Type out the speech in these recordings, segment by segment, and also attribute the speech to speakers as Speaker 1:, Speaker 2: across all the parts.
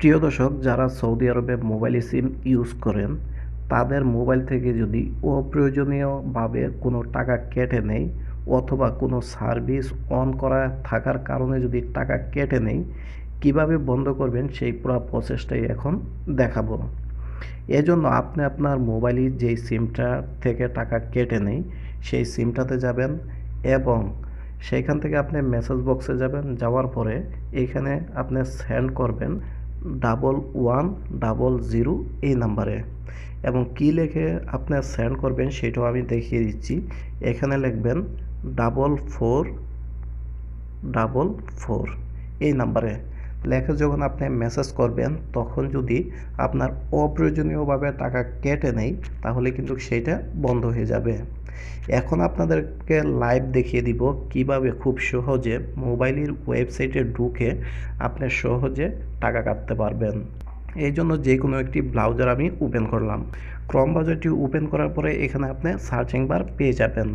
Speaker 1: প্রিয় দর্শক, যারা সৌদি আরবে মোবাইল সিম ইউজ করেন, তাদের মোবাইল থেকে যদি অপ্রয়োজনীয়ভাবে কোনো টাকা কেটে নেয় অথবা কোনো সার্ভিস অন করা থাকার কারণে যদি টাকা কেটে নেয়, কীভাবে বন্ধ করবেন সেই পুরো প্রসেসটাই এখন দেখাবো। এজন্য আপনি আপনার মোবাইলের যেই সিমটা থেকে টাকা কেটে নেই সেই সিমটাতে যাবেন এবং সেইখান থেকে আপনি মেসেজ বক্সে যাবেন, যাওয়ার পরে এইখানে আপনি সেন্ড করবেন ডাবল ওয়ান, ডাবল জিরো এই নাম্বারে। এবং কী লিখে আপনি সেন্ড করবেন সেটাও আমি দেখিয়ে দিচ্ছি। এখানে লিখবেন ডাবল ফোর ডাবল ফোর এই নাম্বারে। লেখে যখন আপনি মেসেজ করবেন, তখন যদি আপনার অপ্রয়োজনীয়ভাবে টাকা কেটে নেই, তাহলে কিন্তু সেইটা বন্ধ হয়ে যাবে। এখন আপনাদেরকে লাইভ দেখিয়ে দিব কীভাবে খুব সহজে মোবাইলের ওয়েবসাইটে ঢুকে আপনি সহজে টাকা কাটতে পারবেন। এই জন্য যে কোনো একটি ব্রাউজার আমি ওপেন করলাম। ক্রম ব্রাউজারটি ওপেন করার পরে এখানে আপনি সার্চিং বার পেয়ে যাবেন।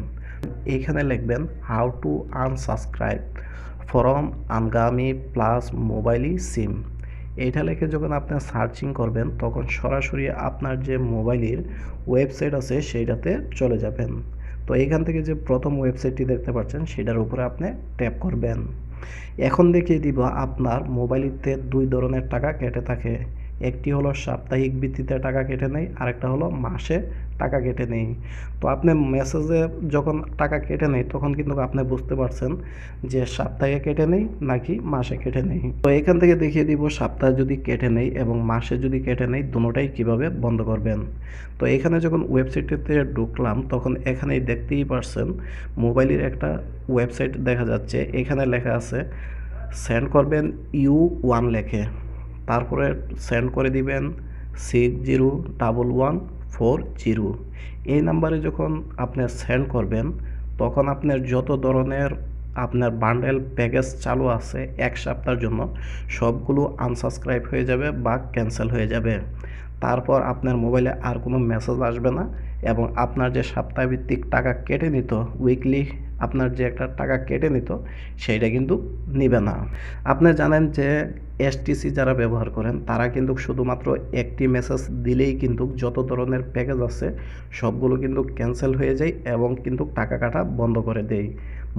Speaker 1: এইখানে লিখবেন হাউ টু আনসাবস্ক্রাইব ফরম আনগামি প্লাস মোবাইলি সিম এইটা লেখে যখন আপনি সার্চিং করবেন, তখন সরাসরি আপনার যে মোবাইলের ওয়েবসাইট আছে, সেইটাতে চলে যাবেন। তো এইখান থেকে যে প্রথম ওয়েবসাইটটি দেখতে পাচ্ছেন, সেটার উপরে আপনি ট্যাপ করবেন। এখন দেখিয়ে দিব আপনার মোবাইলেতে দুই ধরনের টাকা কেটে থাকে। একটি হলো সাপ্তাহিক ভিত্তিতে টাকা কেটে নেয় আরেকটা হলো মাসে টাকা কেটে নেই। তো আপনি মেসেজে যখন টাকা কেটে নেই, তখন কিন্তু আপনি বুঝতে পারছেন যে সপ্তাহে কেটে নেই নাকি মাসে কেটে নেই। তো এখান থেকে দেখিয়ে দিব সপ্তাহে যদি কেটে নেই এবং মাসে যদি কেটে নেই, দুটোটাই কীভাবে বন্ধ করবেন। তো এখানে যখন ওয়েবসাইটটিতে ঢুকলাম, তখন এখানেই দেখতেই পারছেন মোবাইলের একটা ওয়েবসাইট দেখা যাচ্ছে। এখানে লেখা আছে, সেন্ড করবেন ইউ ওয়ান লেখে। তারপরে সেন্ড করে দিবেন six zero double one four zero এই নাম্বারে যখন আপনি সেন্ড করবেন, তখন আপনার যত ধরনের আপনার বান্ডেল প্যাকেজ চালু আছে এক সপ্তাহের জন্য, সবগুলো আনসাবস্ক্রাইব হয়ে যাবে বা ক্যান্সেল হয়ে যাবে। তারপর আপনার মোবাইলে আর কোনো মেসেজ আসবে না এবং আপনার যে সপ্তাহভিত্তিক টাকা কেটে নিত উইকলি আপনার যে একটা টাকা কেটে নিত, সেইটা কিন্তু নিবে না। আপনি জানেন যে এসটিসি যারা ব্যবহার করেন, তারা কিন্তু শুধুমাত্র একটি মেসেজ দিলেই কিন্তু যত ধরনের প্যাকেজ আছে, সবগুলো কিন্তু ক্যান্সেল হয়ে যায় এবং কিন্তু টাকা কাটা বন্ধ করে দেয়।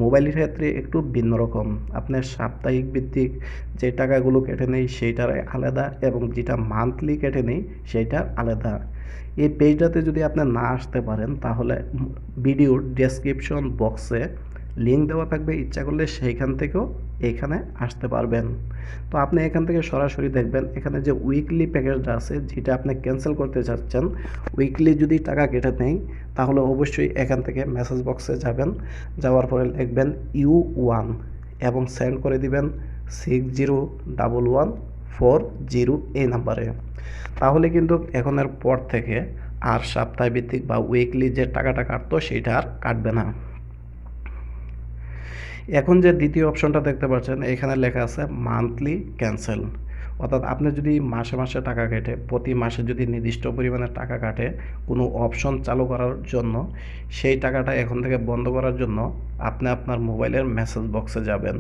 Speaker 1: মোবাইলের ক্ষেত্রে একটু ভিন্ন রকম। আপনার সাপ্তাহিক ভিত্তিক যে টাকাগুলো কেটে নেই সেইটার আলাদা এবং যেটা মান্থলি কেটে নেই সেইটার আলাদা। এই পেজটাতে যদি আপনি না আসতে পারেন, তাহলে ভিডিওর ডেসক্রিপশন বক্সে লিঙ্ক দেওয়া থাকবে। ইচ্ছা করলে সেইখান থেকেও এখানে আসতে পারবেন। তো আপনি এখান থেকে সরাসরি দেখবেন, এখানে যে উইকলি প্যাকেজটা আছে, যেটা আপনি ক্যান্সেল করতে চাচ্ছেন উইকলি যদি টাকা কেটে নেই তাহলে অবশ্যই এখান থেকে মেসেজ বক্সে যাবেন। যাওয়ার পরে লিখবেন ইউ ওয়ান এবং সেন্ড করে দিবেন six zero double one four zero এই নাম্বারে। তাহলে কিন্তু এখনের পর থেকে আর সাপ্তাহভিত্তিক বা উইকলি যে টাকাটা কাটতো সেটা আর কাটবে না। এখন যে দ্বিতীয় অপশনটা দেখতে পাচ্ছেন, এখানে লেখা আছে মান্থলি ক্যান্সেল অর্থাৎ আপনি যদি মাসে মাসে টাকা কাটে, প্রতি মাসে যদি নির্দিষ্ট পরিমাণে টাকা কাটে কোনো অপশন চালু করার জন্য, সেই টাকাটা এখন থেকে বন্ধ করার জন্য আপনি আপনার মোবাইলের মেসেজ বক্সে যাবেন।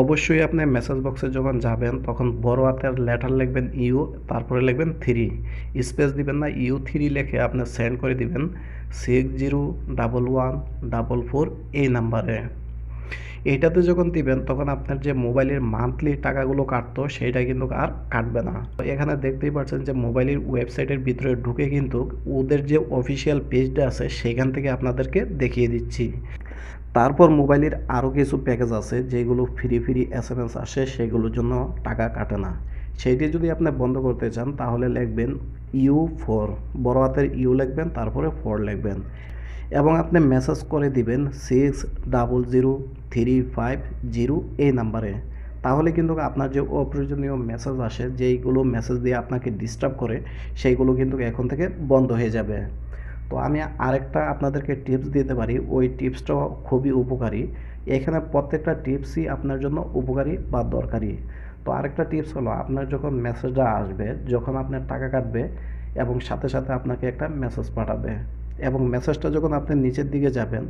Speaker 1: অবশ্যই আপনি মেসেজ বক্সে যখন যাবেন, তখন বড় হাতের লেটার লিখবেন ইউ তারপরে লিখবেন থ্রি স্পেস দিবেন না ইউ থ্রি লিখে আপনি সেন্ড করে দিবেন six zero double one double four এই নাম্বারে এইটাতে যখন দিবেন, তখন আপনার যে মোবাইলের মান্থলি টাকাগুলো কাটতো সেটা কিন্তু আর কাটবে না। এখানে দেখতেই পাচ্ছেন যে মোবাইলের ওয়েবসাইটের ভিতরে ঢুকে কিন্তু ওদের যে অফিসিয়াল পেজটা আছে, সেখান থেকে আপনাদেরকে দেখিয়ে দিচ্ছি। তারপর মোবাইলের আরও কিছু প্যাকেজ আছে, যেগুলো ফ্রি ফ্রি এস এম আসে, সেগুলোর জন্য টাকা কাটে না। সেইটি যদি আপনি বন্ধ করতে চান, তাহলে লিখবেন ইউ ফোর বড় হাতের ইউ লিখবেন, তারপরে ফোর লিখবেন। এবং আপনি মেসেজ করে দিবেন six double zero three five zero এই নাম্বারে তাহলে কিন্তু আপনার যে অপ্রয়োজনীয় মেসেজ আসে, যেইগুলো মেসেজ দিয়ে আপনাকে ডিস্টার্ব করে, সেইগুলো কিন্তু এখন থেকে বন্ধ হয়ে যাবে। তো আমি আরেকটা আপনাদেরকে টিপস দিতে পারি, ওই টিপসটাও খুবই উপকারী। এখানে প্রত্যেকটা টিপসই আপনার জন্য উপকারী বা দরকারি। তো আরেকটা টিপস হলো, আপনার যখন মেসেজটা আসবে, যখন আপনার টাকা কাটবে এবং সাথে সাথে আপনাকে একটা মেসেজ পাঠাবে। এবং মেসেজটা যখন আপনি নিচের দিকে যাবেন,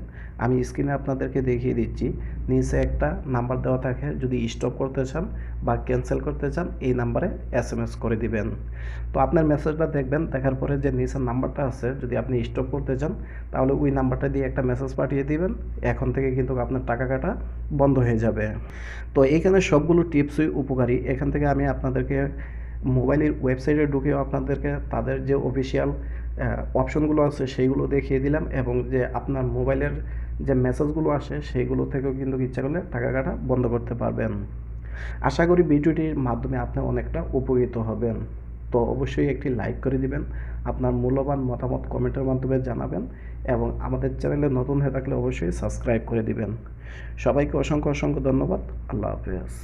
Speaker 1: আমি স্ক্রিনে আপনাদেরকে দেখিয়ে দিচ্ছি। নিচে একটা নাম্বার দেওয়া থাকে, যদি স্টপ করতে চান বা ক্যান্সেল করতে চান, এই নাম্বারে এস এম এস করে দিবেন। তো আপনার মেসেজটা দেখবেন, দেখার পরে যে নিচের নাম্বারটা আছে, যদি আপনি স্টপ করতে চান, তাহলে ওই নাম্বারটা দিয়ে একটা মেসেজ পাঠিয়ে দিবেন। এখন থেকে কিন্তু আপনার টাকা কাটা বন্ধ হয়ে যাবে। তো এখানে সবগুলো টিপসই উপকারী। এখান থেকে আমি আপনাদেরকে মোবাইলের ওয়েবসাইটে ঢুকেও আপনাদেরকে তাদের যে অফিসিয়াল অপশনগুলো আছে সেইগুলো দেখিয়ে দিলাম এবং যে আপনার মোবাইলের যে মেসেজগুলো আসে সেইগুলো থেকেও কিন্তু ইচ্ছা করলে টাকা কাটা বন্ধ করতে পারবেন। আশা করি ভিডিওটির মাধ্যমে আপনি অনেকটা উপকৃত হবেন। তো অবশ্যই একটি লাইক করে দিবেন, আপনার মূল্যবান মতামত কমেন্টের মাধ্যমে জানাবেন এবং আমাদের চ্যানেলে নতুন হয়ে থাকলে অবশ্যই সাবস্ক্রাইব করে দিবেন। সবাইকে অসংখ্য অসংখ্য ধন্যবাদ, আল্লাহ হাফেজ।